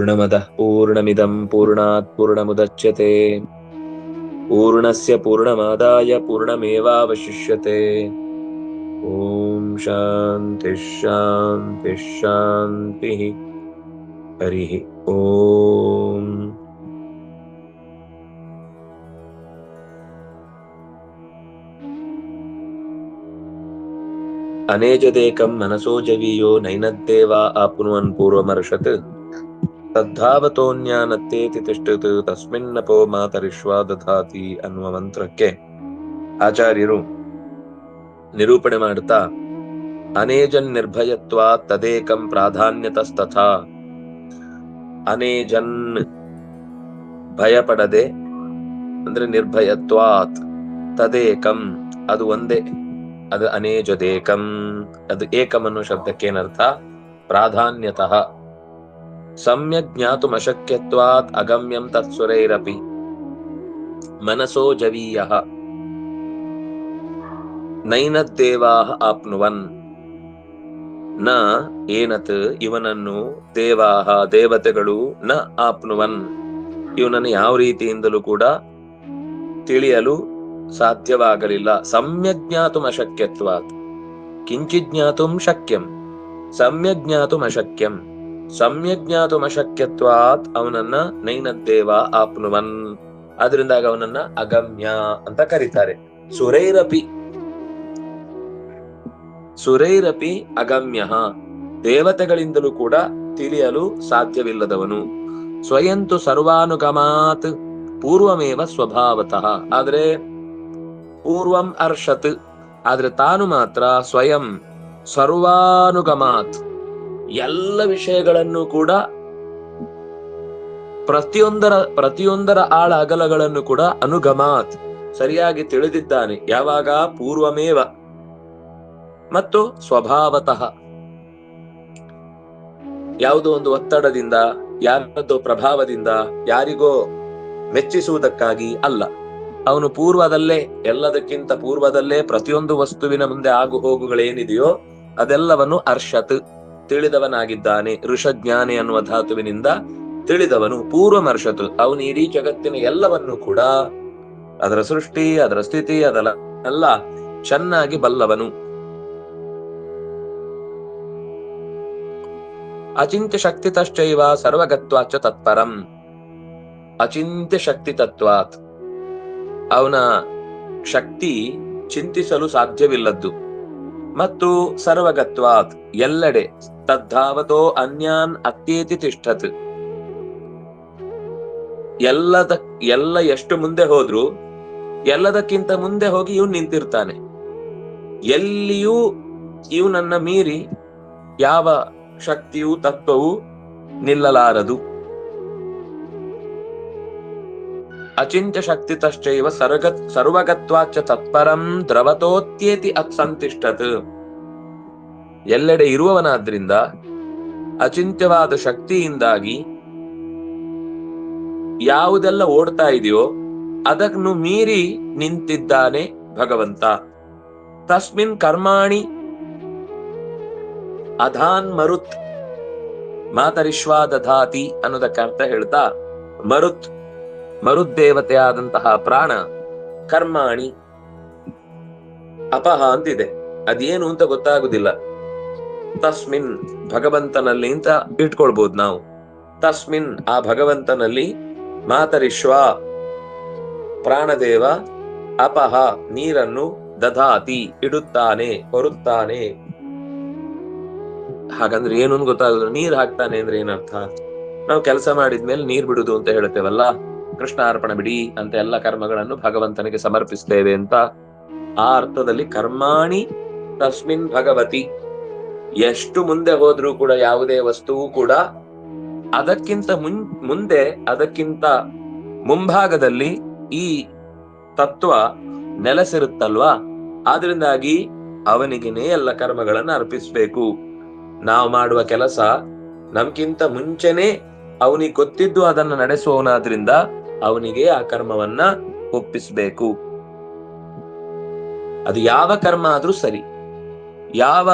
पूर्णमदः पूर्णमिदं पूर्णात् पूर्णमुदच्यते पूर्णस्य पूर्णमादाय पूर्णमेवावशिष्यते ॐ शान्तिः शान्तिः शान्तिः हरिः ॐ अनेजदेकं मनसो जवीयो नैनद्देवा आप्नुवन् पूर्वमर्षत् ತದ್ಧಾವತೋನ್ಯಾನತ್ತೇತಿ ತಿಷ್ಟತ್ ತಸ್ಮಿನ್ನಪೋ ಮಾತರಿಶ್ವಾ ದಧಾತಿ ಅನ್ನುವ ಮಂತ್ರಕ್ಕೆ ಆಚಾರ್ಯರು ನಿರೂಪಣೆ ಮಾಡುತ್ತಾ, ಅನೇಜನ್ ನಿರ್ಭಯತ್ವ ತದೇಕಂ ಪ್ರಾಧಾನ್ಯತಸ್ತಥ. ಅನೇಜನ್ ಭಯಪಡದೆ, ಅಂದ್ರೆ ನಿರ್ಭಯತ್ವಾತ್, ತದೇಕಂ, ಅದು ಒಂದೇ, ಅದು ಅನೇಜದೇಕಂ, ಅದು ಏಕಂ ಅನ್ನೋ ಶಬ್ದಕ್ಕೆ ಏನರ್ಥ? ಪ್ರಾಧಾನ್ಯತಃ. ಸಮ್ಯಕ್ ಜ್ಞಾತುಮಶಕ್ಯತ್ವಾತ್ ಅಗಮ್ಯಂ ತತ್ಸುರೈರಪಿ ಮನಸೋ ಜವೀಯ ನೈನದ್ದೇವಾಹ ಆಪ್ನುವನ್ನ ಏನತ್ ಇವನನ್ನು ದೇವಾಹ ದೇವತೆಗಳು ನ ಆಪ್ನುವನ್ ಇವನನ್ನು ಯಾವ ರೀತಿಯಿಂದಲೂ ಕೂಡ ತಿಳಿಯಲು ಸಾಧ್ಯವಾಗಲಿಲ್ಲ। ಸಮ್ಯಕ್ ಜ್ಞಾತುಂ ಅಶಕ್ಯತ್ವಾತ್ ಕಿಂಚಿತ್ ಜ್ಞಾತುಂ ಶಕ್ಯಂ ಸಮ್ಯಕ್ ಜ್ಞಾತುಂ ಅಶಕ್ಯಂ ಸಮ್ಯಕ್ ಜ್ಞಾತುಂ ಅಶಕ್ಯತ್ವಾತ್ ಅವನನ್ನ ನೈನದ್ದೇವ ಆಪ್ನುವನ್. ಅದರಿಂದಾಗ ಅವನನ್ನ ಅಗಮ್ಯ ಅಂತ ಕರೀತಾರೆ. ಸುರೈರಪಿ. ಸುರೈರಪಿ ಅಗಮ್ಯ. ದೇವತೆಗಳಿಂದಲೂ ಕೂಡ ತಿಳಿಯಲು ಸಾಧ್ಯವಿಲ್ಲದವನು. ಸ್ವಯಂತು ಸರ್ವಾನುಗಮಾತ್ ಪೂರ್ವಮೇವ ಸ್ವಭಾವತಃ. ಆದ್ರೆ ಪೂರ್ವಂ ಅರ್ಷತ್. ಆದ್ರೆ ತಾನು ಮಾತ್ರ ಸ್ವಯಂ ಸರ್ವಾನುಗಮಾತ್. ಎಲ್ಲ ವಿಷಯಗಳನ್ನು ಕೂಡ ಪ್ರತಿಯೊಂದರ ಪ್ರತಿಯೊಂದರ ಆಳ ಅಗಲಗಳನ್ನು ಕೂಡ ಅನುಗಮಾತ್, ಸರಿಯಾಗಿ ತಿಳಿದಿದ್ದಾನೆ. ಯಾವಾಗ? ಪೂರ್ವಮೇವ. ಮತ್ತು ಸ್ವಭಾವತಃ. ಯಾವುದೋ ಒಂದು ಒತ್ತಡದಿಂದ ಯಾರದೋ ಪ್ರಭಾವದಿಂದ, ಯಾರಿಗೋ ಮೆಚ್ಚಿಸುವುದಕ್ಕಾಗಿ ಅಲ್ಲ. ಅವನು ಪೂರ್ವದಲ್ಲೇ, ಎಲ್ಲದಕ್ಕಿಂತ ಪೂರ್ವದಲ್ಲೇ ಪ್ರತಿಯೊಂದು ವಸ್ತುವಿನ ಮುಂದೆ ಆಗು ಹೋಗುಗಳೇನಿದೆಯೋ ಅದೆಲ್ಲವನ್ನು ಅರ್ಷತ್. ತಿಳಿದವನಾಗಿದ್ದಾನೆ. ಋಷಜ್ಞಾನಿ ಅನ್ನುವ ಧಾತುವಿನಿಂದ ತಿಳಿದವನು ಪೂರ್ವಮರ್ಷತು. ಅವನು ಇಡೀ ಜಗತ್ತಿನ ಎಲ್ಲವನ್ನು ಕೂಡ ಅದರ ಸೃಷ್ಟಿ, ಅದರ ಸ್ಥಿತಿ ಅದರ ಎಲ್ಲ ಚೆನ್ನಾಗಿ ಬಲ್ಲವನು. ಅಚಿಂತ್ಯ ಶಕ್ತಿ ತಶ್ಚೈವ ಸರ್ವಗತ್ವಾಚ ತತ್ಪರಂ. ಅಚಿಂತ್ಯ ಶಕ್ತಿ ತತ್ವಾತ್ ಅವನ ಶಕ್ತಿ ಚಿಂತಿಸಲು ಸಾಧ್ಯವಿಲ್ಲದ್ದು. ಮತ್ತು ಸರ್ವಗತ್ವಾತ್ ಎಲ್ಲೆಡೆ ತದ್ಧಾವತೋ ಅನ್ಯಾನ್ ಅತ್ಯೇತಿ ತಿಷ್ಠತ್. ಎಲ್ಲದ, ಎಲ್ಲ ಎಷ್ಟು ಮುಂದೆ ಹೋದ್ರು, ಎಲ್ಲದಕ್ಕಿಂತ ಮುಂದೆ ಹೋಗಿ ಇವನು ನಿಂತಿರ್ತಾನೆ. ಎಲ್ಲಿಯೂ ಇವನನ್ನ ಮೀರಿ ಯಾವ ಶಕ್ತಿಯು ತತ್ವವು ನಿಲ್ಲಲಾರದು. ಅಚಿಂತ್ಯ ಶಕ್ತಿ ತಶ್ಚೈವ ಸರ್ವಗತ್ವಾಚ ತತ್ಪರಂ ದ್ರವತೋತ್ಯೇತಿ ಅತ್ಸಂತಿಷ್ಠತ್. ಎಲ್ಲೆಡೆ ಇರುವವನಾದ್ರಿಂದ ಅಚಿಂತ್ಯವಾದ ಶಕ್ತಿಯಿಂದಾಗಿ ಯಾವುದೆಲ್ಲ ಓಡ್ತಾ ಇದೆಯೋ ಅದನ್ನು ಮೀರಿ ನಿಂತಿದ್ದಾನೆ ಭಗವಂತ. ತಸ್ಮಿನ್ ಕರ್ಮಾಣಿ ಅಧಾನ್ ಮರುತ್ ಮಾತರಿಶ್ವಾದಧಾತಿ ಅನ್ನೋದಕ್ಕೆ ಅರ್ಥ ಹೇಳ್ತಾ ಮರುತ್ ಮರುದ್ದೇವತೆಯಾದಂತಹ ಪ್ರಾಣ ಕರ್ಮಾಣಿ ಅಪಹ ಅಂತಿದೆ. ಅದೇನು ಅಂತ ಗೊತ್ತಾಗುದಿಲ್ಲ. ತಸ್ಮಿನ್ ಭಗವಂತನಲ್ಲಿ ಅಂತ ಇಟ್ಕೊಳ್ಬಹುದು ನಾವು. ತಸ್ಮಿನ್ ಆ ಭಗವಂತನಲ್ಲಿ ಮಾತರಿಶ್ವ, ಪ್ರಾಣದೇವ, ಅಪಹ, ನೀರನ್ನು ದಧಾತಿ, ಇಡುತ್ತಾನೆ, ಹೊರುತ್ತಾನೆ. ಹಾಗಂದ್ರೆ ಏನು ಅಂತ ಗೊತ್ತಾಗುದಿಲ್ಲ ನೀರ್ ಹಾಕ್ತಾನೆ ಅಂದ್ರೆ ಏನರ್ಥ? ನಾವು ಕೆಲಸ ಮಾಡಿದ್ಮೇಲೆ ನೀರ್ ಬಿಡುದು ಅಂತ ಹೇಳ್ತೇವಲ್ಲ ಕೃಷ್ಣ ಅರ್ಪಣ ಬಿಡಿ ಅಂತ ಎಲ್ಲ ಕರ್ಮಗಳನ್ನು ಭಗವಂತನಿಗೆ ಸಮರ್ಪಿಸ್ತೇವೆ ಅಂತ ಆ ಅರ್ಥದಲ್ಲಿ ಕರ್ಮಾಣಿ ತಸ್ಮಿನ್ ಭಗವತಿ. ಎಷ್ಟು ಮುಂದೆ ಹೋದ್ರೂ ಕೂಡ ಯಾವುದೇ ವಸ್ತುವು ಕೂಡ ಅದಕ್ಕಿಂತ ಮುನ್, ಮುಂದೆ, ಅದಕ್ಕಿಂತ ಮುಂಭಾಗದಲ್ಲಿ ಈ ತತ್ವ ನೆಲೆಸಿರುತ್ತಲ್ವಾ? ಆದ್ರಿಂದಾಗಿ ಅವನಿಗೆನೇ ಎಲ್ಲ ಕರ್ಮಗಳನ್ನು ಅರ್ಪಿಸ್ಬೇಕು. ನಾವು ಮಾಡುವ ಕೆಲಸ ನಮ್ಗಿಂತ ಮುಂಚೆನೆ ಅವನಿಗೆ ಗೊತ್ತಿದ್ದು ಅದನ್ನ ನಡೆಸುವವನಾದ್ರಿಂದ ಅವನಿಗೆ ಆ ಕರ್ಮವನ್ನ ಒಪ್ಪಿಸಬೇಕು. ಅದು ಯಾವ ಕರ್ಮ ಆದ್ರೂ ಸರಿ. ಯಾವ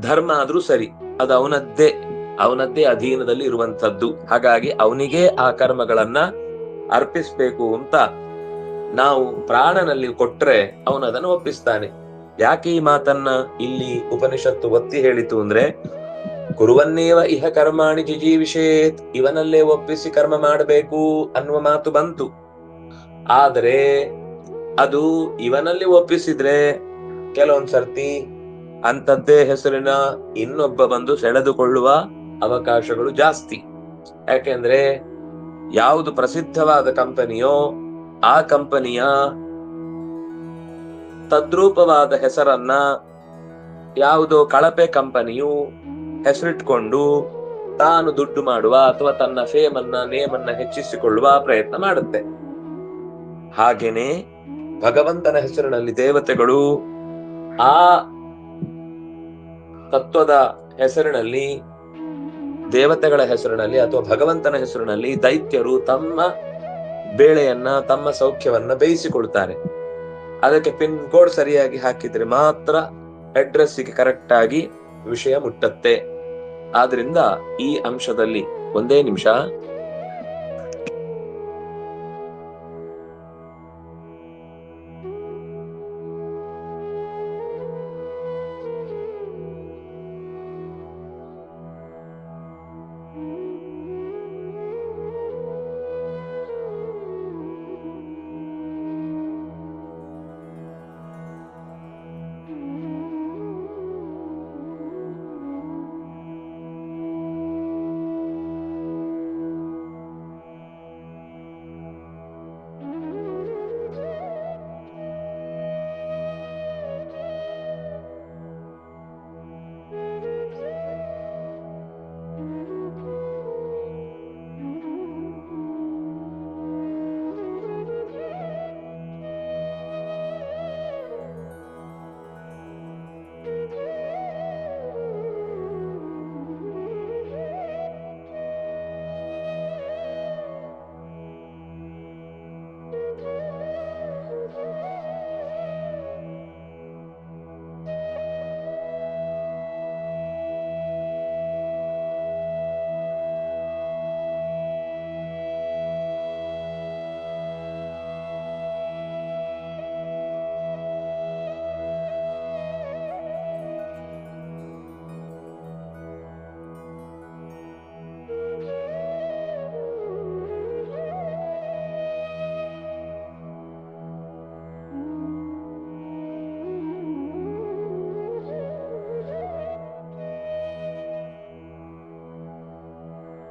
ಧರ್ಮ ಆದ್ರೂ ಸರಿ, ಅದು ಅವನದ್ದೇ ಅವನದ್ದೇ ಅಧೀನದಲ್ಲಿ ಇರುವಂತದ್ದು ಹಾಗಾಗಿ ಅವನಿಗೆ ಆ ಕರ್ಮಗಳನ್ನ ಅರ್ಪಿಸ್ಬೇಕು ಅಂತ ನಾವು ಪ್ರಾಣನಲ್ಲಿ ಕೊಟ್ರೆ ಅವನು ಅದನ್ನು ಒಪ್ಪಿಸ್ತಾನೆ. ಯಾಕೆ ಈ ಮಾತನ್ನ ಇಲ್ಲಿ ಉಪನಿಷತ್ತು ಒತ್ತಿ ಹೇಳಿತು ಅಂದ್ರೆ, ಕುರುವನ್ನೇವ ಇಹ ಕರ್ಮಾಣಿ ಜಿಜೀವಿಷೇತ್, ಇವನಲ್ಲೇ ಒಪ್ಪಿಸಿ ಕರ್ಮ ಮಾಡಬೇಕು ಅನ್ನುವ ಮಾತು ಬಂತು. ಆದರೆ ಅದು ಇವನಲ್ಲಿ ಒಪ್ಪಿಸಿದ್ರೆ ಕೆಲವೊಂದ್ ಸರ್ತಿ ಅಂತದ್ದೇ ಹೆಸರಿನ ಇನ್ನೊಬ್ಬ ಬಂದು ಸೆಳೆದುಕೊಳ್ಳುವ ಅವಕಾಶಗಳು ಜಾಸ್ತಿ. ಯಾಕೆಂದ್ರೆ ಯಾವುದು ಪ್ರಸಿದ್ಧವಾದ ಕಂಪನಿಯೋ ಆ ಕಂಪನಿಯ ತದ್ರೂಪವಾದ ಹೆಸರನ್ನ ಯಾವುದೋ ಕಳಪೆ ಕಂಪನಿಯು ಹೆಸರಿಟ್ಕೊಂಡು ತಾನು ದುಡ್ಡು ಮಾಡುವ ಅಥವಾ ತನ್ನ ಫೇಮ್ ಅನ್ನ ನೇಮ್ ಅನ್ನ ಹೆಚ್ಚಿಸಿಕೊಳ್ಳುವ ಪ್ರಯತ್ನ ಮಾಡುತ್ತೆ. ಹಾಗೇನೆ ಭಗವಂತನ ಹೆಸರಿನಲ್ಲಿ ದೇವತೆಗಳು ಆ ತತ್ವದ ಹೆಸರಿನಲ್ಲಿ, ದೇವತೆಗಳ ಹೆಸರಿನಲ್ಲಿ ಅಥವಾ ಭಗವಂತನ ಹೆಸರಿನಲ್ಲಿ ದೈತ್ಯರು ತಮ್ಮ ಬೇಳೆಯನ್ನ, ತಮ್ಮ ಸೌಖ್ಯವನ್ನ ಬೇಯಿಸಿಕೊಳ್ತಾರೆ. ಅದಕ್ಕೆ ಪಿನ್ ಕೋಡ್ ಸರಿಯಾಗಿ ಹಾಕಿದ್ರೆ ಮಾತ್ರ ಅಡ್ರೆಸ್ಸಿಗೆ ಕರೆಕ್ಟ್ ಆಗಿ ವಿಷಯ ಮುಟ್ಟತ್ತೆ. ಆದ್ರಿಂದ ಈ ಅಂಶದಲ್ಲಿ ಒಂದೇ ನಿಮಿಷ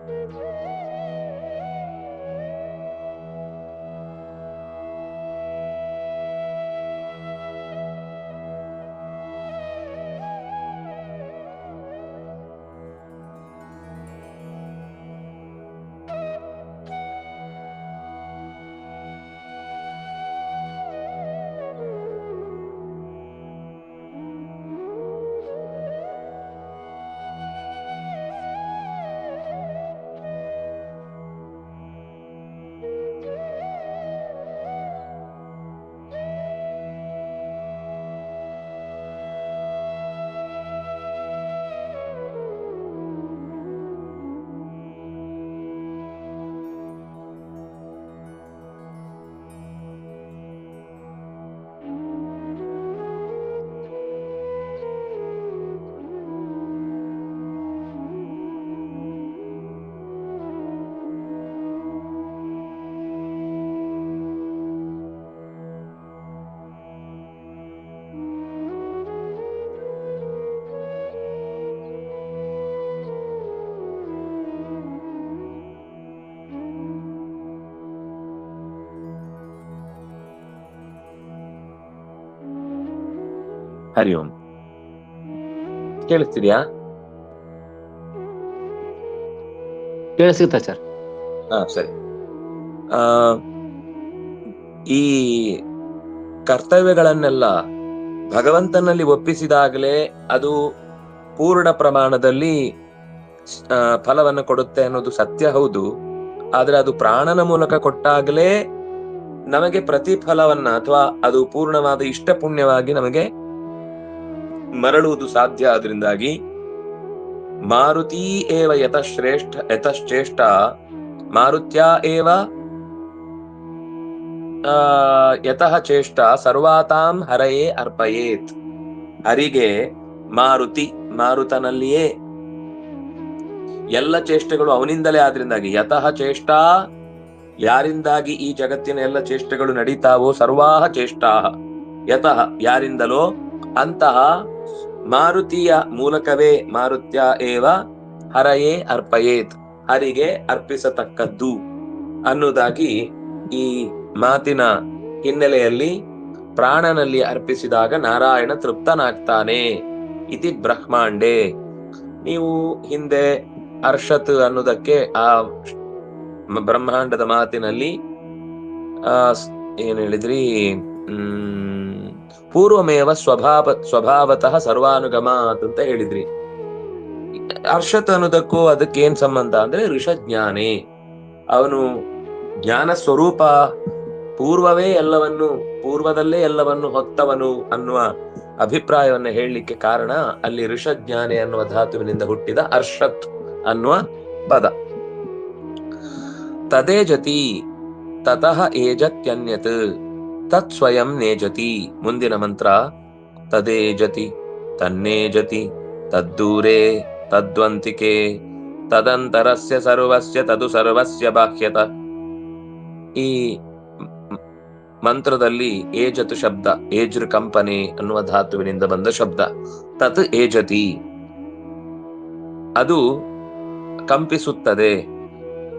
Música ಹರಿ ಓಂ. ಕೇಳಿಸ್ತಿದ್ಯಾ? ಕೇಳಿಸುತ್ತಾ ಸರ್ ಹಾ ಸರಿ. ಆ ಈ ಕರ್ತವ್ಯಗಳನ್ನೆಲ್ಲ ಭಗವಂತನಲ್ಲಿ ಒಪ್ಪಿಸಿದಾಗಲೇ ಅದು ಪೂರ್ಣ ಪ್ರಮಾಣದಲ್ಲಿ ಫಲವನ್ನು ಕೊಡುತ್ತೆ ಅನ್ನೋದು ಸತ್ಯ ಹೌದು. ಆದ್ರೆ ಅದು ಪ್ರಾಣನ ಮೂಲಕ ಕೊಟ್ಟಾಗಲೇ ನಮಗೆ ಪ್ರತಿಫಲವನ್ನ ಅಥವಾ ಅದು ಪೂರ್ಣವಾದ ಇಷ್ಟ ಪುಣ್ಯವಾಗಿ ನಮಗೆ ಮರಳುವುದು ಸಾಧ್ಯ ಆದ್ರಿಂದಾಗಿ ಮಾರುತಿ ಏವ ಯತಶ್ರೇಷ್ಠ ಯತಶ್ಚೇಷ್ಟ ಮಾರುತ್ಯ ಏವ ಯತಃ ಚೇಷ್ಟ ಸರ್ವಾತಾಂ ಹರಯೇ ಅರ್ಪಯೇತ್. ಹರಿಗೆ ಮಾರುತಿ, ಮಾರುತನಲ್ಲಿಯೇ ಎಲ್ಲ ಚೇಷ್ಟೆಗಳು ಅವನಿಂದಲೇ ಆದ್ರಿಂದಾಗಿ ಯತಃ ಚೇಷ್ಟಾ ಯಾರಿಂದಾಗಿ ಈ ಜಗತ್ತಿನ ಎಲ್ಲ ಚೇಷ್ಟೆಗಳು ನಡೀತಾವೋ ಸರ್ವಾಹ ಚೇಷ್ಟಾ ಯತಃ ಯಾರಿಂದಲೋ ಅಂತಹ ಮಾರುತಿಯ ಮೂಲಕವೇ ಮಾರುತ್ಯ ಏವ? ಹರಯೇ ಅರ್ಪಯೇತ್. ಹರಿಗೆ ಅರ್ಪಿಸತಕ್ಕದ್ದು. ಅನ್ನುವುದಾಗಿ ಈ ಮಾತಿನ ಹಿನ್ನೆಲೆಯಲ್ಲಿ ಪ್ರಾಣನಲ್ಲಿ ಅರ್ಪಿಸಿದಾಗ ನಾರಾಯಣ ತೃಪ್ತನಾಗ್ತಾನೆ ಇತಿ ಬ್ರಹ್ಮಾಂಡೆ. ನೀವು ಹಿಂದೆ ಅರ್ಷತ್ ಅನ್ನೋದಕ್ಕೆ ಆ ಬ್ರಹ್ಮಾಂಡದ ಮಾತಿನಲ್ಲಿ, ಆ ಏನ್ ಹೇಳಿದ್ರಿ? ಪೂರ್ವಮೇವ ಸ್ವಭಾವ, ಸ್ವಭಾವತಃ ಸರ್ವಾನುಗಮಾತ್ ಅಂತ ಹೇಳಿದ್ರಿ. ಅರ್ಷತ್ ಅನ್ನೋದಕ್ಕೂ ಅದಕ್ಕೇನ್ ಸಂಬಂಧ ಅಂದ್ರೆ ಋಷಜ್ಞಾನೇ. ಅವನು ಜ್ಞಾನ ಸ್ವರೂಪ, ಪೂರ್ವವೇ ಎಲ್ಲವನ್ನು, ಪೂರ್ವದಲ್ಲೇ ಎಲ್ಲವನ್ನು ಹೊತ್ತವನು ಅನ್ನುವ ಅಭಿಪ್ರಾಯವನ್ನ ಹೇಳಲಿಕ್ಕೆ ಕಾರಣ ಅಲ್ಲಿ ಋಷಜ್ಞಾನೆ ಅನ್ನುವ ಧಾತುವಿನಿಂದ ಹುಟ್ಟಿದ ಅರ್ಷತ್ ಅನ್ನುವ ಪದ. ತದೇ ಜತಿ, ತತಃ ಏಜತ್ಯನ್ಯತ್. ತತ್ ಸ್ವಯಂ ನೇಜತಿ, ಮುಂದಿನ ಮಂತ್ರ, ತದೇಜತಿ, ತನ್ನೇಜತಿ, ತದ್ದೂರೇ, ತದ್ವಂತಿಕೆ, ತದಂತರಸ್ಯ ಸರ್ವಸ್ಯ, ತದು ಸರ್ವಸ್ಯ ಬಾಹ್ಯತ. ಈ ಮಂತ್ರದಲ್ಲಿ ಏಜತು ಶಬ್ದ, ಏಜ್ರ ಕಂಪನೆ ಅನ್ನುವ ಧಾತುವಿನಿಂದ ಬಂದ ಶಬ್ದ. ತತ್ ಏಜತಿ. ಅದು ಕಂಪಿಸುತ್ತದೆ.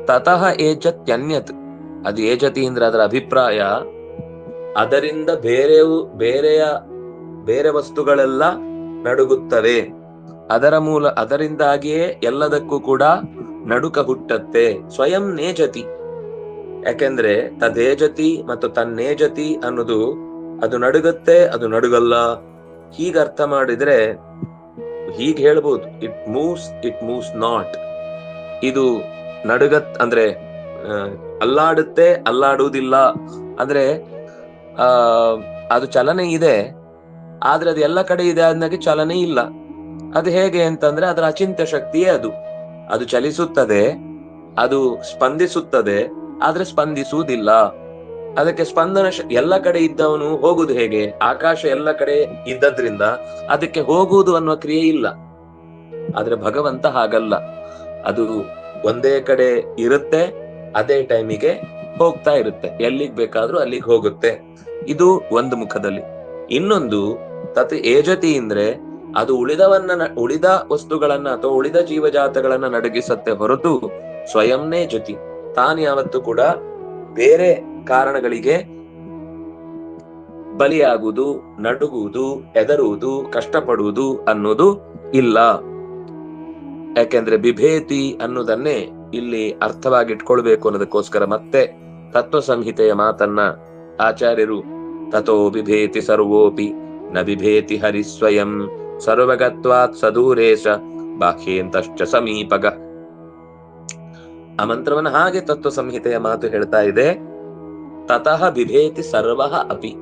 ತತಃ ಏಜತ್ಯನ್ಯತ್. ಅದು ಏಜತಿ ಅಂದ್ರೆ ಅದರ ಅಭಿಪ್ರಾಯ. ಅದರಿಂದ ಬೇರೆವು ಬೇರೆಯ, ಬೇರೆ ವಸ್ತುಗಳೆಲ್ಲ ನಡುಗುತ್ತವೆ. ಅದರ ಮೂಲ, ಅದರಿಂದಾಗಿಯೇ ಎಲ್ಲದಕ್ಕೂ ಕೂಡ ನಡುಕ ಹುಟ್ಟತ್ತೆ. ಸ್ವಯಂ ನೇಜತಿ. ಯಾಕೆಂದ್ರೆ ತದೇಜತಿ ಮತ್ತು ತನ್ನೇಜತಿ ಅನ್ನೋದು ಅದು ನಡುಗತ್ತೆ, ಅದು ನಡುಗಲ್ಲ. ಹೀಗೆ ಅರ್ಥ ಮಾಡಿದ್ರೆ ಹೀಗೆ ಹೇಳ್ಬೋದು it moves it moves not ಇದು ನಡುಗತ್, ಅಂದ್ರೆ ಅಲ್ಲಾಡುತ್ತೆ, ಅಲ್ಲಾಡುವುದಿಲ್ಲ. ಅಂದ್ರೆ ಆ, ಅದು ಚಲನೆ ಇದೆ, ಆದ್ರೆ ಅದು ಎಲ್ಲ ಕಡೆ ಇದೆ ಆದ್ನಾಗೆ ಚಲನೆ ಇಲ್ಲ. ಅದು ಹೇಗೆ ಅಂತಂದ್ರೆ ಅದರ ಅಚಿಂತ್ಯ ಶಕ್ತಿಯೇ ಅದು. ಅದು ಚಲಿಸುತ್ತದೆ, ಅದು ಸ್ಪಂದಿಸುತ್ತದೆ, ಆದ್ರೆ ಸ್ಪಂದಿಸುವುದಿಲ್ಲ. ಅದಕ್ಕೆ ಸ್ಪಂದನ ಎಲ್ಲ ಕಡೆ ಇದ್ದವನು ಹೋಗುದು ಹೇಗೆ? ಆಕಾಶ ಎಲ್ಲ ಕಡೆ ಇದ್ದದ್ರಿಂದ ಅದಕ್ಕೆ ಹೋಗುವುದು ಅನ್ನುವ ಕ್ರಿಯೆ ಇಲ್ಲ. ಆದ್ರೆ ಭಗವಂತ ಹಾಗಲ್ಲ. ಅದು ಒಂದೇ ಕಡೆ ಇರುತ್ತೆ, ಅದೇ ಟೈಮಿಗೆ ಹೋಗ್ತಾ ಇರುತ್ತೆ. ಎಲ್ಲಿಗ್ ಬೇಕಾದ್ರೂ ಅಲ್ಲಿಗೆ ಹೋಗುತ್ತೆ. ಇದು ಒಂದು ಮುಖದಲ್ಲಿ. ಇನ್ನೊಂದು, ತತ್ ಏಜತಿ ಅಂದ್ರೆ ಅದು ಉಳಿದವನ್ನ ಉಳಿದ ವಸ್ತುಗಳನ್ನ ಅಥವಾ ಉಳಿದ ಜೀವಜಾತಗಳನ್ನ ನಡಗಿಸತ್ತೆ ಹೊರತು ಸ್ವಯಂನೇ ಜೊತಿ ತಾನು ಯಾವತ್ತು ಕೂಡ ಬೇರೆ ಕಾರಣಗಳಿಗೆ ಬಲಿಯಾಗುವುದು, ನಡುಗುವುದು, ಹೆದರುವುದು, ಕಷ್ಟಪಡುವುದು ಅನ್ನೋದು ಇಲ್ಲ. ಯಾಕೆಂದ್ರೆ ಬಿಭೇತಿ ಅನ್ನೋದನ್ನೇ ಇಲ್ಲಿ ಅರ್ಥವಾಗಿಟ್ಕೊಳ್ಬೇಕು ಅನ್ನೋದಕ್ಕೋಸ್ಕರ ಮತ್ತೆ ತತ್ವ ಸಂಹಿತೆಯ ಮಾತನ್ನ ಆಚಾರ್ಯರು ತಥೋ ಬಿಭೇತಿ ಸರ್ವೋಪಿ, ನ ಬಿಭೇತಿ ಹರಿ ಸ್ವಯಂ ಸರ್ವಗತ್ವಾತ್ ಸದೂರೇಶ, ಬಾಹ್ಯೇಂತಶ್ಚ ಸಮೀಪಗ. ಆ ಮಂತ್ರವನ್ನ ಹಾಗೆ ತತ್ವ ಸಂಹಿತೆಯ ಮಾತು ಹೇಳ್ತಾ ಇದೆ, ತತಃ ಬಿಭೇತಿ ಸರ್ವ ಅಪಿ.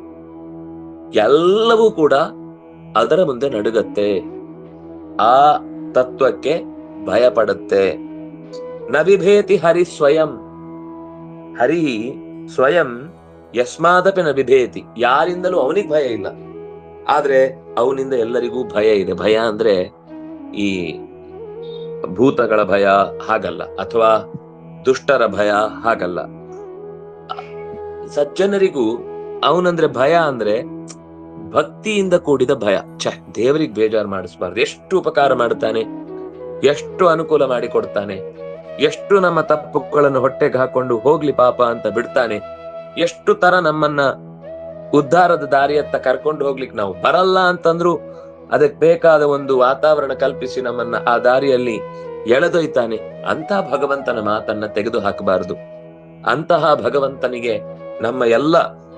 ಎಲ್ಲವೂ ಕೂಡ ಅದರ ಮುಂದೆ ನಡುಗತ್ತೆ. ಆ ತತ್ವಕ್ಕೆ ಭಯ ಪಡುತ್ತೆ ನ ಬಿಭೇತಿ ಹರಿ ಸ್ವಯಂ ಹರಿ ಸ್ವಯಂ ಯಸ್ಮಾದಪಿ ನ ಬಿಭೇತಿ. ಯಾರಿಂದಲೂ ಅವನಿಗೆ ಭಯ ಇಲ್ಲ. ಆದ್ರೆ ಅವನಿಂದ ಎಲ್ಲರಿಗೂ ಭಯ ಇದೆ. ಭಯ ಅಂದ್ರೆ ಈ ಭೂತಗಳ ಭಯ ಹಾಗಲ್ಲ, ಅಥವಾ ದುಷ್ಟರ ಭಯ ಹಾಗಲ್ಲ. ಸಜ್ಜನರಿಗೂ ಅವನಂದ್ರೆ ಭಯ ಅಂದ್ರೆ ಭಕ್ತಿಯಿಂದ ಕೂಡಿದ ಭಯ. ಛ, ದೇವರಿಗೆ ಬೇಜಾರು ಮಾಡಿಸ್ಬಾರ್ದು. ಎಷ್ಟು ಉಪಕಾರ ಮಾಡ್ತಾನೆ ಎಷ್ಟು ಅನುಕೂಲ ಮಾಡಿ ಕೊಡ್ತಾನೆ ಎಷ್ಟು ನಮ್ಮ ತಪ್ಪುಗಳನ್ನು ಹೊಟ್ಟೆಗೆ ಹಾಕೊಂಡು ಹೋಗ್ಲಿ ಪಾಪ ಅಂತ ಬಿಡ್ತಾನೆ? ಎಷ್ಟು ತರ ನಮ್ಮನ್ನ ಉದ್ಧಾರದ ದಾರಿಯತ್ತ ಕರ್ಕೊಂಡು ಹೋಗ್ಲಿಕ್ಕೆ ನಾವು ಬರಲ್ಲ ಅಂತಂದ್ರು ಅದಕ್ಕೆ ಬೇಕಾದ ಒಂದು ವಾತಾವರಣ ಕಲ್ಪಿಸಿ ನಮ್ಮನ್ನ ಆ ದಾರಿಯಲ್ಲಿ ಎಳೆದೊಯ್ತಾನೆ. ಅಂತ ಭಗವಂತನ ಮಾತನ್ನ ತೆಗೆದು ಹಾಕಬಾರದು ಅಂತಹ ಭಗವಂತನಿಗೆ ನಮ್ಮ ಎಲ್ಲ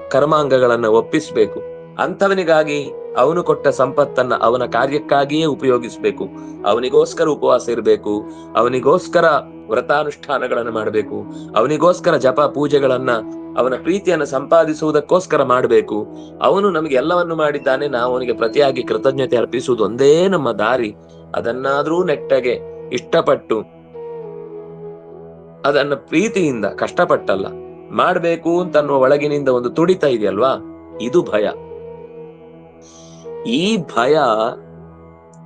ಕರ್ಮಾಂಗಗಳನ್ನ ಒಪ್ಪಿಸ್ಬೇಕು. ಅಂಥವನಿಗಾಗಿ ಅವನು ಕೊಟ್ಟ ಸಂಪತ್ತನ್ನ ಅವನ ಕಾರ್ಯಕ್ಕಾಗಿಯೇ ಉಪಯೋಗಿಸ್ಬೇಕು. ಅವನಿಗೋಸ್ಕರ ಉಪವಾಸ ಇರಬೇಕು. ಅವನಿಗೋಸ್ಕರ ವ್ರತಾನುಷ್ಠಾನಗಳನ್ನು ಮಾಡಬೇಕು. ಅವನಿಗೋಸ್ಕರ ಜಪ ಪೂಜೆಗಳನ್ನ, ಅವನ ಪ್ರೀತಿಯನ್ನು ಸಂಪಾದಿಸುವುದಕ್ಕೋಸ್ಕರ ಮಾಡಬೇಕು. ಅವನು ನಮಗೆ ಎಲ್ಲವನ್ನು ಮಾಡಿದ್ದಾನೆ. ನಾವು ಅವನಿಗೆ ಪ್ರತಿಯಾಗಿ ಕೃತಜ್ಞತೆ ಅರ್ಪಿಸುವುದು ಒಂದೇ ನಮ್ಮ ದಾರಿ. ಅದನ್ನಾದ್ರೂ ನೆಟ್ಟಗೆ ಇಷ್ಟಪಟ್ಟು, ಅದನ್ನ ಪ್ರೀತಿಯಿಂದ ಕಷ್ಟಪಟ್ಟಲ್ಲ. ಮಾಡಬೇಕು ಅಂತ ಒಳಗಿನಿಂದ ಒಂದು ತುಡಿತ ಇದೆಯಲ್ವಾ? ಇದು ಭಯ. ಈ ಭಯ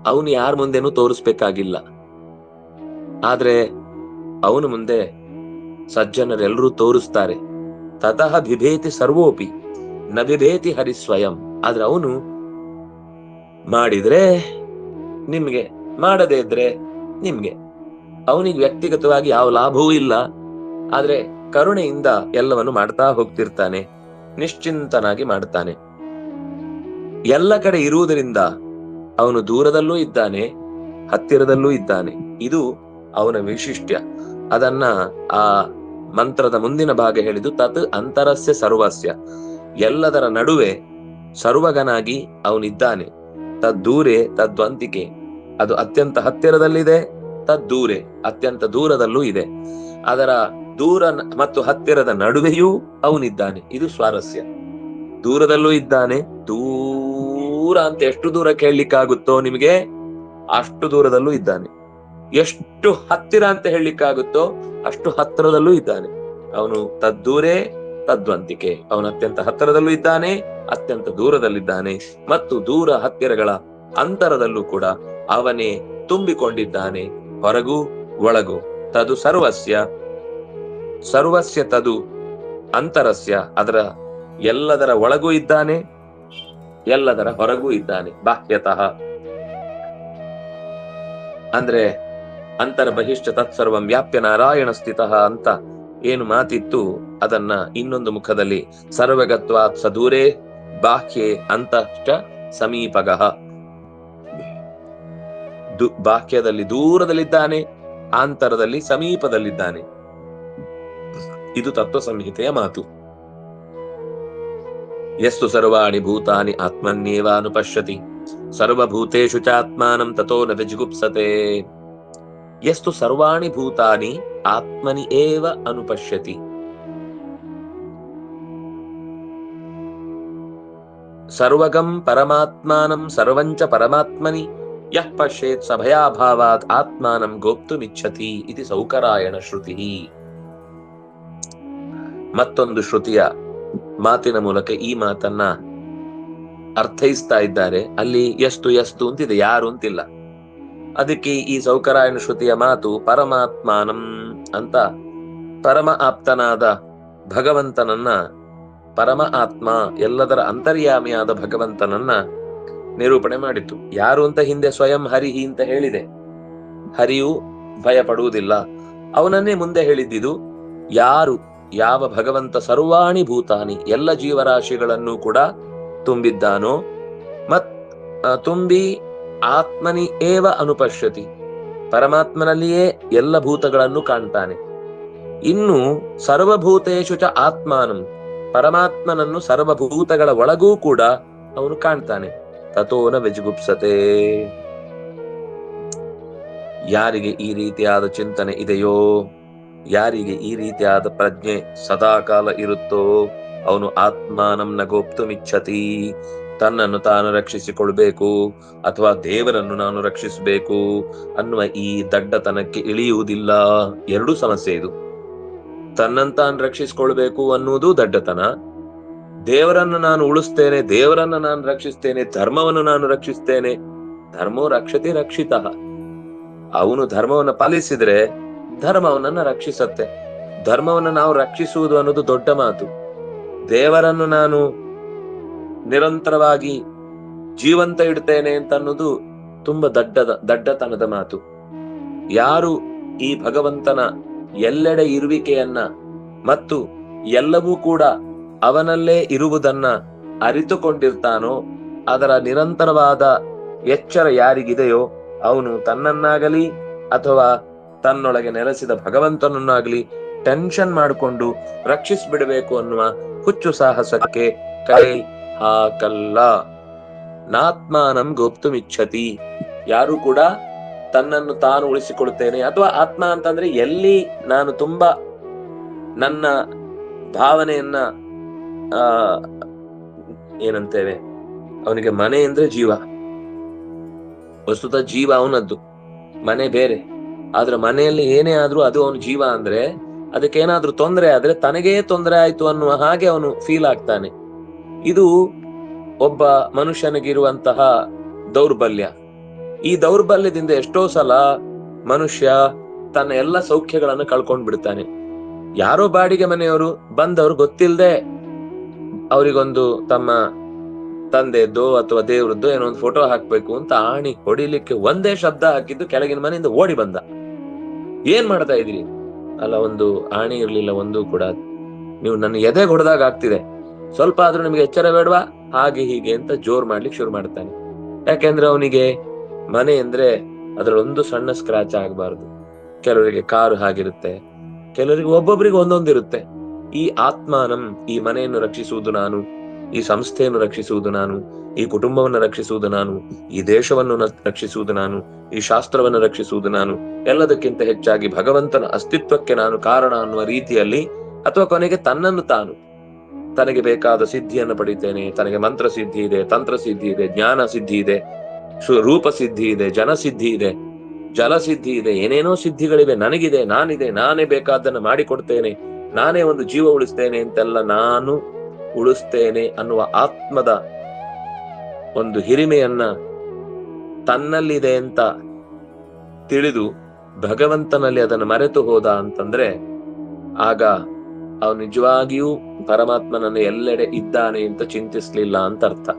ಅವನು ಯಾರ ಮುಂದೆನೂ ತೋರಿಸ್ಬೇಕಾಗಿಲ್ಲ. ಆದ್ರೆ ಅವನು ಮುಂದೆ ಸಜ್ಜನರೆಲ್ಲರೂ ತೋರಿಸ್ತಾರೆ. ತತಃ ಬಿಭೇತಿ ಸರ್ವೋಪಿ, ನ ಬಿಭೇತಿ ಹರಿ ಸ್ವಯಂ. ಆದ್ರೆ ಅವನು ಮಾಡಿದ್ರೆ ನಿಮ್ಗೆ, ಮಾಡದೇ ಇದ್ರೆ ನಿಮ್ಗೆ. ಅವನಿಗೆ ವ್ಯಕ್ತಿಗತವಾಗಿ ಯಾವ ಲಾಭವೂ ಇಲ್ಲ. ಆದ್ರೆ ಕರುಣೆಯಿಂದ ಎಲ್ಲವನ್ನು ಮಾಡ್ತಾ ಹೋಗ್ತಿರ್ತಾನೆ, ನಿಶ್ಚಿಂತನಾಗಿ ಮಾಡ್ತಾನೆ. ಎಲ್ಲ ಕಡೆ ಇರುವುದರಿಂದ ಅವನು ದೂರದಲ್ಲೂ ಇದ್ದಾನೆ, ಹತ್ತಿರದಲ್ಲೂ ಇದ್ದಾನೆ. ಇದು ಅವನ ವೈಶಿಷ್ಟ್ಯ. ಅದನ್ನ ಆ ಮಂತ್ರದ ಮುಂದಿನ ಭಾಗ ಹೇಳಿದ್ದು ತತ್ ಅಂತರಸ್ಯ ಸರ್ವಸ್ಯ. ಎಲ್ಲದರ ನಡುವೆ ಸರ್ವಗನಾಗಿ ಅವನಿದ್ದಾನೆ. ತದ್ದೂರೆ ತದ್ವಂತಿಕೆ ಅದು ಅತ್ಯಂತ ಹತ್ತಿರದಲ್ಲಿದೆ ತದ್ದೂರೆ ಅತ್ಯಂತ ದೂರದಲ್ಲೂ ಇದೆ. ಅದರ ದೂರ ಮತ್ತು ಹತ್ತಿರದ ನಡುವೆಯೂ ಅವನಿದ್ದಾನೆ. ಇದು ಸ್ವಾರಸ್ಯ. ದೂರದಲ್ಲೂ ಇದ್ದಾನೆ ದೂರ ಅಂತ ಎಷ್ಟು ದೂರ ಕೇಳಲಿಕ್ಕಾಗುತ್ತೋ ನಿಮಗೆ ಅಷ್ಟು ದೂರದಲ್ಲೂ ಇದ್ದಾನೆ. ಎಷ್ಟು ಹತ್ತಿರ ಅಂತ ಹೇಳಲಿಕ್ಕಾಗುತ್ತೋ ಅಷ್ಟು ಹತ್ತಿರದಲ್ಲೂ ಇದ್ದಾನೆ. ಅವನು ತದ್ದೂರೇ ತದ್ವಂತಿಕೆ. ಅವನು ಅತ್ಯಂತ ಹತ್ತಿರದಲ್ಲೂ ಇದ್ದಾನೆ, ಅತ್ಯಂತ ದೂರದಲ್ಲಿದ್ದಾನೆ ಮತ್ತು ದೂರ ಹತ್ತಿರಗಳ ಅಂತರದಲ್ಲೂ ಕೂಡ ಅವನೇ ತುಂಬಿಕೊಂಡಿದ್ದಾನೆ. ಹೊರಗೂ, ಒಳಗೂ. ತದು ಸರ್ವಸ್ಯ ಸರ್ವಸ್ಯ ತದು ಅಂತರಸ್ಯ. ಅದರ ಎಲ್ಲದರ ಒಳಗೂ ಇದ್ದಾನೆ. ಎಲ್ಲದರ ಹೊರಗೂ ಇದ್ದಾನೆ. ಬಾಹ್ಯತಃ ಅಂದ್ರೆ, ಅಂತರ ಬಹಿಷ್ಠ ತತ್ಸರ್ವಂ ವ್ಯಾಪ್ಯ ನಾರಾಯಣ ಸ್ಥಿತಃ ಅಂತ ಏನು ಮಾತಿತ್ತು, ಅದನ್ನ ಇನ್ನೊಂದು ಮುಖದಲ್ಲಿ ಸರ್ವಗತ್ವಾ ಸದೂರೇ ಬಾಹ್ಯೆ ಅಂತಶ್ಚ ಸಮೀಪಗಃ. ಬಾಹ್ಯದಲ್ಲಿ ದೂರದಲ್ಲಿದ್ದಾನೆ, ಆಂತರದಲ್ಲಿ ಸಮೀಪದಲ್ಲಿದ್ದಾನೆ. ಇದು ತತ್ವ ಸಂಹಿತೆಯ ಮಾತು. ಯಸ್ತು ಸರ್ವಾಣಿ ಭೂತಾನಿ ಆತ್ಮನ್ಯೇವ ಅನುಪಶ್ಯತಿ ಸರ್ವಭೂತೇಷು ಚಾತ್ಮಾನಂ ತಥೋ ನ ವಿಜುಗುಪ್ಸತೆ ಯಸ್ತು ಸರ್ವಾಣಿ ಭೂತಾನಿ ಆತ್ಮನಿ ಏವ ಅನುಪಶ್ಯತಿ ಸರ್ವಗಂ ಪರಮಾತ್ಮಾನಂ ಸರ್ವಂಚ ಪರಮಾತ್ಮನಿ ಯಃ ಪಶ್ಯೇತ್ ಸಭಯಾಭಾವಾತ್ ಆತ್ಮಾನಂ ಗೋಪ್ತುಮಿಚ್ಛತಿ ಇತಿ ಸೌಕರಾಯಣ ಶ್ರುತಿ ಮತ್ತೊಂದು ಶ್ರುತಿಯ ಮಾತಿನ ಮೂಲಕ ಈ ಮಾತನ್ನ ಅರ್ಥೈಸ್ತಾ ಇದ್ದಾರೆ. ಅಲ್ಲಿ ಎಷ್ಟು ಎಷ್ಟು ಅಂತಿದೆ, ಯಾರು ಅಂತಿಲ್ಲ. ಅದಕ್ಕೆ ಈ ಸೌಕರಾಯಣ ಶ್ರುತಿಯ ಮಾತು ಪರಮಾತ್ಮಾನಂ ಅಂತ ಪರಮ ಆಪ್ತನಾದ ಭಗವಂತನನ್ನ, ಪರಮ ಆತ್ಮ, ಎಲ್ಲದರ ಅಂತರ್ಯಾಮಿಯಾದ ಭಗವಂತನನ್ನ ನಿರೂಪಣೆ ಮಾಡಿತು ಯಾರು ಅಂತ ಹಿಂದೆ ಸ್ವಯಂ ಹರಿಹಿ ಅಂತ ಹೇಳಿದೆ. ಹರಿಯು ಭಯ ಪಡುವುದಿಲ್ಲ ಅವನನ್ನೇ ಮುಂದೆ ಹೇಳಿದ್ದಿದು ಯಾರು? ಯಾವ ಭಗವಂತ ಸರ್ವಾಣಿ ಭೂತಾನಿ ಎಲ್ಲ ಜೀವರಾಶಿಗಳನ್ನು ಕೂಡ ತುಂಬಿದ್ದಾನೋ ಮತ್ ತುಂಬಿ ಆತ್ಮನಿ ಏವ ಅನುಪಶ್ಯತಿ. ಪರಮಾತ್ಮನಲ್ಲಿಯೇ ಎಲ್ಲ ಭೂತಗಳನ್ನು ಕಾಣ್ತಾನೆ. ಇನ್ನು ಸರ್ವಭೂತೇಶು ಚ ಆತ್ಮಾನಂ. ಪರಮಾತ್ಮನನ್ನು ಸರ್ವಭೂತಗಳ ಒಳಗೂ ಕೂಡ ಅವನು ಕಾಣ್ತಾನೆ. ತಥೋನ ವಿಜುಗುಪ್ಸತೆ. ಯಾರಿಗೆ ಈ ರೀತಿಯಾದ ಚಿಂತನೆ ಇದೆಯೋ? ಯಾರಿಗೆ ಈ ರೀತಿಯಾದ ಪ್ರಜ್ಞೆ ಸದಾಕಾಲ ಇರುತ್ತೋ, ಅವನು ಆತ್ಮಾನಂನ ಗೋಪ್ತುಮಿಚ್ಛತಿ. ತನ್ನನ್ನು ತಾನು ರಕ್ಷಿಸಿಕೊಳ್ಬೇಕು ಅಥವಾ ದೇವರನ್ನು ನಾನು ರಕ್ಷಿಸಬೇಕು ಅನ್ನುವ ಈ ದಡ್ಡತನಕ್ಕೆ ಇಳಿಯುವುದಿಲ್ಲ. ಎರಡೂ ಸಮಸ್ಯೆ ಇದು. ತನ್ನನ್ನು ತಾನು ರಕ್ಷಿಸಿಕೊಳ್ಬೇಕು ಅನ್ನುವುದು ದಡ್ಡತನ. ದೇವರನ್ನು ನಾನು ಉಳಿಸ್ತೇನೆ, ದೇವರನ್ನು ನಾನು ರಕ್ಷಿಸ್ತೇನೆ, ಧರ್ಮವನ್ನು ನಾನು ರಕ್ಷಿಸ್ತೇನೆ. ಧರ್ಮೋ ರಕ್ಷತೆ ರಕ್ಷಿತ. ಅವನು ಧರ್ಮವನ್ನು ಪಾಲಿಸಿದ್ರೆ ಧರ್ಮ ಅವನನ್ನ ರಕ್ಷಿಸತ್ತೆ. ಧರ್ಮವನ್ನು ನಾವು ರಕ್ಷಿಸುವುದು ಅನ್ನೋದು ದೊಡ್ಡ ಮಾತು. ದೇವರನ್ನು ನಾನು ನಿರಂತರವಾಗಿ ಜೀವಂತ ಇಡ್ತೇನೆ ಅಂತ ಅನ್ನೋದು ತುಂಬಾ ದಡ್ಡದ, ದಡ್ಡತನದ ಮಾತು. ಯಾರು ಈ ಭಗವಂತನ ಎಲ್ಲೆಡೆ ಇರುವಿಕೆಯನ್ನ ಮತ್ತು ಎಲ್ಲವೂ ಕೂಡ ಅವನಲ್ಲೇ ಇರುವುದನ್ನ ಅರಿತುಕೊಂಡಿರ್ತಾನೋ, ಅದರ ನಿರಂತರವಾದ ಎಚ್ಚರ ಯಾರಿಗಿದೆಯೋ, ಅವನು ತನ್ನನ್ನಾಗಲಿ ಅಥವಾ ತನ್ನೊಳಗೆ ನೆಲೆಸಿದ ಭಗವಂತನನ್ನಾಗ್ಲಿ ಟೆನ್ಷನ್ ಮಾಡಿಕೊಂಡು ರಕ್ಷಿಸ್ಬಿಡಬೇಕು ಅನ್ನುವ ಹುಚ್ಚು ಸಾಹಸಕ್ಕೆ ಕೈ ಹಾಕಲ್ಲ. ನಾತ್ಮಾನಂ ಗೋಪ್ತುಮಿಚ್ಛತಿ. ಯಾರು ಕೂಡ ತನ್ನನ್ನು ತಾನು ಉಳಿಸಿಕೊಳ್ತೇನೆ ಅಥವಾ ಆತ್ಮ ಅಂತಂದ್ರೆ ಎಲ್ಲಿ ನಾನು ತುಂಬಾ ನನ್ನ ಭಾವನೆಯನ್ನ, ಆ, ಏನಂತೇವೆ, ಅವನಿಗೆ ಮನೆ ಅಂದ್ರೆ ಜೀವ. ವಸ್ತುತ ಜೀವ ಅವನದ್ದು. ಮನೆ ಬೇರೆ. ಆದ್ರೆ ಮನೆಯಲ್ಲಿ ಏನೇ ಆದ್ರೂ ಅದು ಅವನ ಜೀವ ಅಂದ್ರೆ ಅದಕ್ಕೇನಾದ್ರೂ ತೊಂದರೆ ಆದ್ರೆ ತನಗೇ ತೊಂದರೆ ಆಯ್ತು ಅನ್ನುವ ಹಾಗೆ ಅವನು ಫೀಲ್ ಆಗ್ತಾನೆ. ಇದು ಒಬ್ಬ ಮನುಷ್ಯನಿಗಿರುವಂತಹ ದೌರ್ಬಲ್ಯ. ಈ ದೌರ್ಬಲ್ಯದಿಂದ ಎಷ್ಟೋ ಸಲ ಮನುಷ್ಯ ತನ್ನ ಎಲ್ಲ ಸೌಖ್ಯಗಳನ್ನು ಕಳ್ಕೊಂಡ್ ಬಿಡ್ತಾನೆ. ಯಾರೋ ಬಾಡಿಗೆ ಮನೆಯವರು ಬಂದವರು ಗೊತ್ತಿಲ್ಲದೆ ಅವರಿಗೊಂದು ತಮ್ಮ ತಂದೆದ್ದೋ ಅಥವಾ ದೇವ್ರದ್ದು ಏನೋ ಒಂದು ಫೋಟೋ ಹಾಕ್ಬೇಕು ಅಂತ ಆಣಿ ಹೊಡಿಲಿಕ್ಕೆ ಒಂದೇ ಶಬ್ದ ಹಾಕಿದ್ದು ಕೆಳಗಿನ ಮನೆಯಿಂದ ಓಡಿ ಬಂದ. ಏನ್ ಮಾಡ್ತಾ ಇದ್ರಿ ಅಲ್ಲ, ಒಂದು ಆಣಿ ಇರ್ಲಿಲ್ಲ, ಒಂದು ಕೂಡ. ನೀವು ನನ್ನ ಎದೆಗೆ ಹೊಡೆದಾಗ ಆಗ್ತಿದೆ. ಸ್ವಲ್ಪ ಆದ್ರೂ ನಿಮ್ಗೆ ಎಚ್ಚರ ಬೇಡವಾ? ಹಾಗೆ ಹೀಗೆ ಅಂತ ಜೋರ್ ಮಾಡ್ಲಿಕ್ಕೆ ಶುರು ಮಾಡ್ತಾನೆ. ಯಾಕೆಂದ್ರೆ ಅವನಿಗೆ ಮನೆ ಅಂದ್ರೆ ಅದ್ರಲ್ಲೊಂದು ಸಣ್ಣ ಸ್ಕ್ರಾಚ್ ಆಗಬಾರ್ದು. ಕೆಲವರಿಗೆ ಕಾರು ಹಾಗಿರುತ್ತೆ. ಕೆಲವರಿಗೆ ಒಬ್ಬೊಬ್ರಿಗೆ ಒಂದೊಂದಿರುತ್ತೆ. ಈ ಆತ್ಮಾನಂ, ಈ ಮನೆಯನ್ನು ರಕ್ಷಿಸುವುದು ನಾನು. ಈ ಸಂಸ್ಥೆಯನ್ನು ರಕ್ಷಿಸುವುದು ನಾನು, ಈ ಕುಟುಂಬವನ್ನು ರಕ್ಷಿಸುವುದು ನಾನು, ಈ ದೇಶವನ್ನು ರಕ್ಷಿಸುವುದು ನಾನು, ಈ ಶಾಸ್ತ್ರವನ್ನು ರಕ್ಷಿಸುವುದು ನಾನು, ಎಲ್ಲದಕ್ಕಿಂತ ಹೆಚ್ಚಾಗಿ ಭಗವಂತನ ಅಸ್ತಿತ್ವಕ್ಕೆ ನಾನು ಕಾರಣ ಅನ್ನುವ ರೀತಿಯಲ್ಲಿ ಅಥವಾ ಕೊನೆಗೆ ತನ್ನನ್ನು ತಾನು. ತನಗೆ ಬೇಕಾದ ಸಿದ್ಧಿಯನ್ನು ಪಡಿತೇನೆ, ತನಗೆ ಮಂತ್ರ ಸಿದ್ಧಿ ಇದೆ, ತಂತ್ರ ಸಿದ್ಧಿ ಇದೆ, ಜ್ಞಾನ ಸಿದ್ಧಿ ಇದೆ ರೂಪ ಸಿದ್ಧಿ ಇದೆ, ಜನ ಸಿದ್ಧಿ ಇದೆ, ಜಲ ಸಿದ್ಧಿ ಇದೆ, ಏನೇನೋ ಸಿದ್ಧಿಗಳಿವೆ, ನನಗಿದೆ, ನಾನಿದೆ, ನಾನೇ ಬೇಕಾದ್ದನ್ನು ಮಾಡಿಕೊಡ್ತೇನೆ, ನಾನೇ ಒಂದು ಜೀವ ಉಳಿಸ್ತೇನೆ ಅಂತೆಲ್ಲ ನಾನು ಉಳಿಸ್ತೇನೆ ಅನ್ನುವ ಆತ್ಮದ ಒಂದು ಹಿರಿಮೆಯನ್ನ ತನ್ನಲ್ಲಿದೆ ಅಂತ ತಿಳಿದು ಭಗವಂತನಲ್ಲಿ ಅದನ್ನು ಮರೆತು ಹೋದ ಅಂತಂದ್ರೆ ಆಗ ಅವನು ನಿಜವಾಗಿಯೂ ಪರಮಾತ್ಮನನ್ನು ಎಲ್ಲೆಡೆ ಇದ್ದಾನೆ ಅಂತ ಚಿಂತಿಸ್ಲಿಲ್ಲ ಅಂತ ಅರ್ಥ.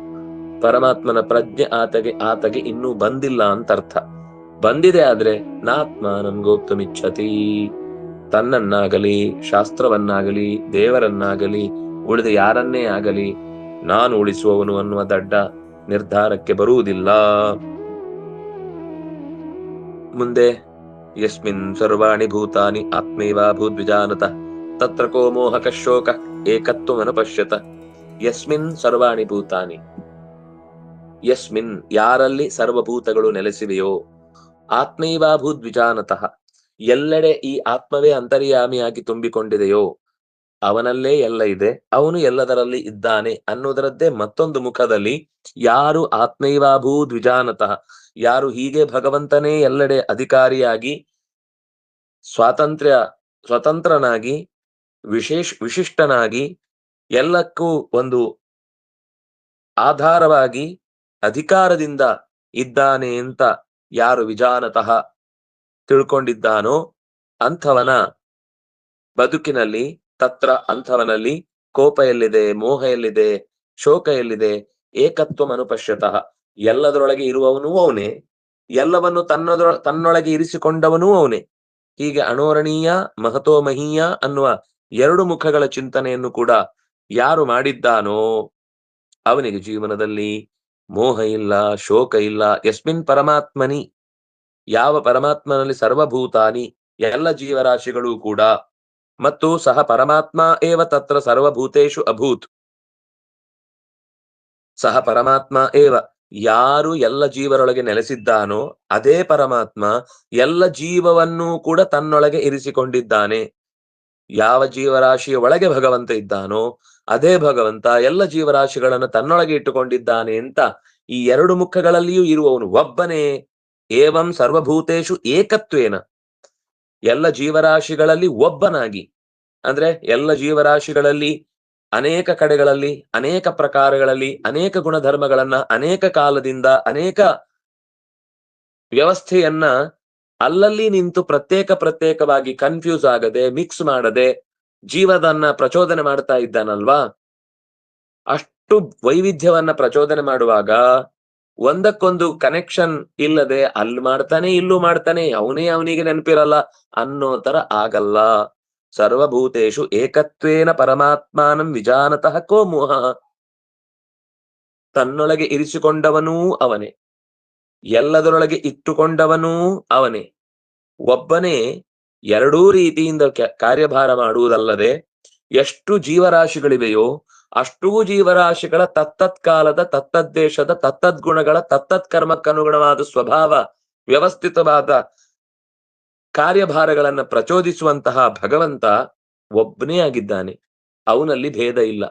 ಪರಮಾತ್ಮನ ಪ್ರಜ್ಞೆ ಆತಗೆ ಆತಗೆ ಇನ್ನೂ ಬಂದಿಲ್ಲ ಅಂತ ಅರ್ಥ. ಬಂದಿದೆ ಆದ್ರೆ ನಾತ್ಮ ನನ್ಗೋಪ್ತಮಿಚ್ಛತಿ ತನ್ನನ್ನಾಗಲಿ, ಶಾಸ್ತ್ರವನ್ನಾಗಲಿ, ದೇವರನ್ನಾಗಲಿ ಉಳಿದ ಯಾರನ್ನೇ ಆಗಲಿ ನಾನು ಉಳಿಸುವವನು ಅನ್ನುವ ದಡ್ಡ ನಿರ್ಧಾರಕ್ಕೆ ಬರುವುದಿಲ್ಲ. ಮುಂದೆ, ಯಸ್ಮಿನ್ ಸರ್ವಾಣಿ ಭೂತಾನಿ ಆತ್ಮೈವಾ ಭೂದ್ವಿಜಾನತ, ತತ್ರ ಕೋ ಮೋಹಕ ಶೋಕ ಏಕತ್ವಮನುಪಶ್ಯತ ಯಸ್ಮಿನ್ ಸರ್ವಾಣಿ ಭೂತಾನಿ. ಯಸ್ಮಿನ್ ಯಾರಲ್ಲಿ ಸರ್ವಭೂತಗಳು ನೆಲೆಸಿವೆಯೋ, ಆತ್ಮೈವಾ ಭೂದ್ವಿಜಾನತಃ, ಎಲ್ಲೆಡೆ ಈ ಆತ್ಮವೇ ಅಂತರ್ಯಾಮಿಯಾಗಿ ತುಂಬಿಕೊಂಡಿದೆಯೋ ಅವನಲ್ಲೇ ಎಲ್ಲ ಇದೆ, ಅವನು ಎಲ್ಲದರಲ್ಲಿ ಇದ್ದಾನೆ ಅನ್ನೋದರದ್ದೇ ಮತ್ತೊಂದು ಮುಖದಲ್ಲಿ, ಯಾರು ಆತ್ಮೈವಾಭೂ ದ್ವಿಜಾನತಃ ಯಾರು ಹೀಗೆ ಭಗವಂತನೇ ಎಲ್ಲೆಡೆ ಅಧಿಕಾರಿಯಾಗಿ, ಸ್ವಾತಂತ್ರ್ಯ, ಸ್ವತಂತ್ರನಾಗಿ, ವಿಶೇಷ, ವಿಶಿಷ್ಟನಾಗಿ, ಎಲ್ಲಕ್ಕೂ ಒಂದು ಆಧಾರವಾಗಿ ಅಧಿಕಾರದಿಂದ ಇದ್ದಾನೆ ಅಂತ ಯಾರು ವಿಜಾನತಃ ತಿಳ್ಕೊಂಡಿದ್ದಾನೋ ಅಂಥವನ ಬದುಕಿನಲ್ಲಿ ತತ್ರ ಅಂಥವನಲ್ಲಿ ಕೋಪ ಎಲ್ಲಿದೆ ಮೋಹ ಎಲ್ಲಿದೆ ಶೋಕ ಎಲ್ಲಿದೆ ಏಕತ್ವ ಅನುಪಶ್ಯತಃ. ಎಲ್ಲದರೊಳಗೆ ಇರುವವನೂ ಅವನೇ. ಎಲ್ಲವನ್ನು ತನ್ನದೊಳ ತನ್ನೊಳಗೆ ಇರಿಸಿಕೊಂಡವನೂ ಅವನೇ. ಹೀಗೆ ಅಣೋರಣೀಯ ಮಹತೋ ಮಹೀಯ ಅನ್ನುವ ಎರಡು ಮುಖಗಳ ಚಿಂತನೆಯನ್ನು ಕೂಡ ಯಾರು ಮಾಡಿದ್ದಾನೋ ಅವನಿಗೆ ಜೀವನದಲ್ಲಿ ಮೋಹ ಇಲ್ಲ, ಶೋಕ ಇಲ್ಲ. ಯಸ್ಮಿನ್ ಪರಮಾತ್ಮನಿ, ಯಾವ ಪರಮಾತ್ಮನಲ್ಲಿ ಸರ್ವಭೂತಾನಿ, ಎಲ್ಲ ಜೀವರಾಶಿಗಳು ಕೂಡ ಮತ್ತು ಸಹ ಪರಮಾತ್ಮ ಏವ ತತ್ರ ಸರ್ವಭೂತೇಶು ಅಭೂತ್. ಸಹ ಪರಮಾತ್ಮ ಏವ ಯಾರು ಎಲ್ಲ ಜೀವರೊಳಗೆ ನೆಲೆಸಿದ್ದಾನೋ ಅದೇ ಪರಮಾತ್ಮ ಎಲ್ಲ ಜೀವವನ್ನೂ ಕೂಡ ತನ್ನೊಳಗೆ ಇರಿಸಿಕೊಂಡಿದ್ದಾನೆ. ಯಾವ ಜೀವರಾಶಿಯ ಒಳಗೆ ಭಗವಂತ ಇದ್ದಾನೋ ಅದೇ ಭಗವಂತ ಎಲ್ಲ ಜೀವರಾಶಿಗಳನ್ನು ತನ್ನೊಳಗೆ ಇಟ್ಟುಕೊಂಡಿದ್ದಾನೆ ಅಂತ ಈ ಎರಡು ಮುಖಗಳಲ್ಲಿಯೂ ಇರುವವನು ಒಬ್ಬನೇ. ಏವಂ ಸರ್ವಭೂತೇಶು ಏಕತ್ವೇನ. ಎಲ್ಲ ಜೀವರಾಶಿಗಳಲ್ಲಿ ಒಬ್ಬನಾಗಿ. ಅಂದ್ರೆ ಎಲ್ಲ ಜೀವರಾಶಿಗಳಲ್ಲಿ ಅನೇಕ ಕಡೆಗಳಲ್ಲಿ, ಅನೇಕ ಪ್ರಕಾರಗಳಲ್ಲಿ, ಅನೇಕ ಗುಣಧರ್ಮಗಳನ್ನ, ಅನೇಕ ಕಾಲದಿಂದ, ಅನೇಕ ವ್ಯವಸ್ಥೆಯನ್ನ ಅಲ್ಲಲ್ಲಿ ನಿಂತು ಪ್ರತ್ಯೇಕ ಪ್ರತ್ಯೇಕವಾಗಿ ಕನ್ಫ್ಯೂಸ್ ಆಗದೆ ಮಿಕ್ಸ್ ಮಾಡದೆ ಜೀವದನ್ನ ಪ್ರಚೋದನೆ ಮಾಡ್ತಾ ಇದ್ದಾನಲ್ವಾ? ಅಷ್ಟು ವೈವಿಧ್ಯವನ್ನ ಪ್ರಚೋದನೆ ಮಾಡುವಾಗ ಒಂದಕ್ಕೊಂದು ಕನೆಕ್ಷನ್ ಇಲ್ಲದೆ ಅಲ್ಲಿ ಮಾಡ್ತಾನೆ, ಇಲ್ಲೂ ಮಾಡ್ತಾನೆ, ಅವನೇ ಅವನಿಗೆ ನೆನಪಿರಲ್ಲ ಅನ್ನೋ ತರ ಆಗಲ್ಲ. ಸರ್ವಭೂತೇಶು ಏಕತ್ವೇನ ಪರಮಾತ್ಮಾನಂ ವಿಜಾನತಃ ಕೋ ಮೋಹ ತನ್ನೊಳಗೆ ಇರಿಸಿಕೊಂಡವನೂ ಅವನೇ. ಎಲ್ಲದರೊಳಗೆ ಇಟ್ಟುಕೊಂಡವನೂ ಅವನೇ. ಒಬ್ಬನೇ ಎರಡೂ ರೀತಿಯಿಂದ ಕಾರ್ಯಭಾರ ಮಾಡುವುದಲ್ಲದೆ ಎಷ್ಟು ಜೀವರಾಶಿಗಳಿವೆಯೋ ಅಷ್ಟೂ ಜೀವರಾಶಿಗಳ ತತ್ತತ್ಕಾಲದ ತತ್ತದ್ದೇಶದ ತತ್ತದ್ಗುಣಗಳ ತತ್ತತ್ ಕರ್ಮಕ್ಕನುಗುಣವಾದ ಸ್ವಭಾವ, ವ್ಯವಸ್ಥಿತವಾದ ಕಾರ್ಯಭಾರಗಳನ್ನ ಪ್ರಚೋದಿಸುವಂತಹ ಭಗವಂತ ಒಬ್ಬನೇ ಆಗಿದ್ದಾನೆ. ಅವನಲ್ಲಿ ಭೇದ ಇಲ್ಲ.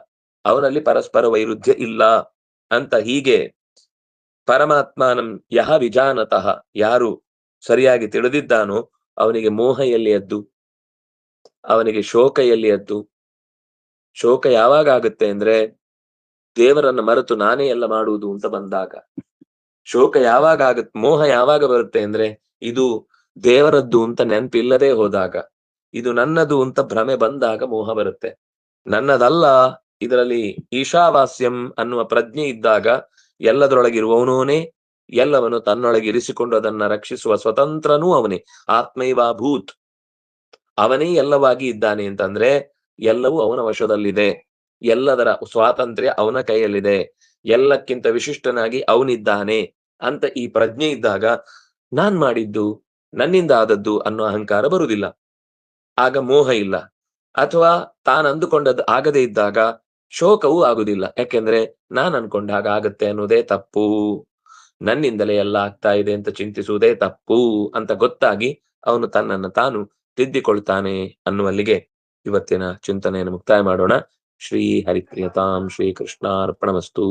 ಅವನಲ್ಲಿ ಪರಸ್ಪರ ವೈರುಧ್ಯ ಇಲ್ಲ ಅಂತ ಹೀಗೆ ಪರಮಾತ್ಮನಂ ಯಹ ವಿಜಾನತಃ ಯಾರು ಸರಿಯಾಗಿ ತಿಳಿದಿದ್ದಾನೋ ಅವನಿಗೆ ಮೋಹ ಎಲ್ಲಿ ಎದ್ದು, ಅವನಿಗೆ ಶೋಕ ಎಲ್ಲಿ ಎದ್ದು ಶೋಕ ಯಾವಾಗ ಆಗುತ್ತೆ ಅಂದ್ರೆ ದೇವರನ್ನ ಮರೆತು ನಾನೇ ಎಲ್ಲ ಮಾಡುವುದು ಅಂತ ಬಂದಾಗ. ಶೋಕ ಯಾವಾಗ ಆಗತ್ ಮೋಹ ಯಾವಾಗ ಬರುತ್ತೆ ಅಂದ್ರೆ ಇದು ದೇವರದ್ದು ಅಂತ ನೆನಪಿಲ್ಲದೆ ಹೋದಾಗ. ಇದು ನನ್ನದು ಅಂತ ಭ್ರಮೆ ಬಂದಾಗ ಮೋಹ ಬರುತ್ತೆ. ನನ್ನದಲ್ಲ, ಇದರಲ್ಲಿ ಈಶಾವಾಸ್ಯಂ ಅನ್ನುವ ಪ್ರಜ್ಞೆ ಇದ್ದಾಗ ಎಲ್ಲದರೊಳಗಿರುವವನೋನೇ ಎಲ್ಲವನ್ನು ತನ್ನೊಳಗೆ ಇರಿಸಿಕೊಂಡು ಅದನ್ನ ರಕ್ಷಿಸುವ ಸ್ವತಂತ್ರನೂ ಅವನೇ ಆತ್ಮೈವಾ ಭೂತ್ ಅವನೇ ಎಲ್ಲವಾಗಿ ಇದ್ದಾನೆ ಅಂತಂದ್ರೆ ಎಲ್ಲವೂ ಅವನ ವಶದಲ್ಲಿದೆ. ಎಲ್ಲದರ ಸ್ವಾತಂತ್ರ್ಯ ಅವನ ಕೈಯಲ್ಲಿದೆ. ಎಲ್ಲಕ್ಕಿಂತ ವಿಶಿಷ್ಟನಾಗಿ ಅವನಿದ್ದಾನೆ ಅಂತ ಈ ಪ್ರಜ್ಞೆ ಇದ್ದಾಗ ನಾನ್ ಮಾಡಿದ್ದು ನನ್ನಿಂದ ಆದದ್ದು ಅನ್ನೋ ಅಹಂಕಾರ ಬರುವುದಿಲ್ಲ. ಆಗ ಮೋಹ ಇಲ್ಲ. ಅಥವಾ ತಾನು ಅಂದುಕೊಂಡದ್ದು ಆಗದೇ ಇದ್ದಾಗ ಶೋಕವೂ ಆಗುದಿಲ್ಲ ಯಾಕೆಂದ್ರೆ ನಾನ್ ಅನ್ಕೊಂಡ ಹಾಗ ಆಗತ್ತೆ ಅನ್ನೋದೇ ತಪ್ಪು. ನನ್ನಿಂದಲೇ ಎಲ್ಲ ಆಗ್ತಾ ಇದೆ ಅಂತ ಚಿಂತಿಸುವುದೇ ತಪ್ಪು ಅಂತ ಗೊತ್ತಾಗಿ ಅವನು ತನ್ನನ್ನು ತಾನು ತಿದ್ದಿಕೊಳ್ತಾನೆ ಅನ್ನುವಲ್ಲಿಗೆ ಇವತ್ತಿನ ಚಿಂತನೆಯನ್ನು ಮುಕ್ತಾಯ ಮಾಡೋಣ. ಶ್ರೀ ಹರಿಪ್ರಿಯತಾಂ ಶ್ರೀ ಕೃಷ್ಣಾರ್ಪಣಮಸ್ತು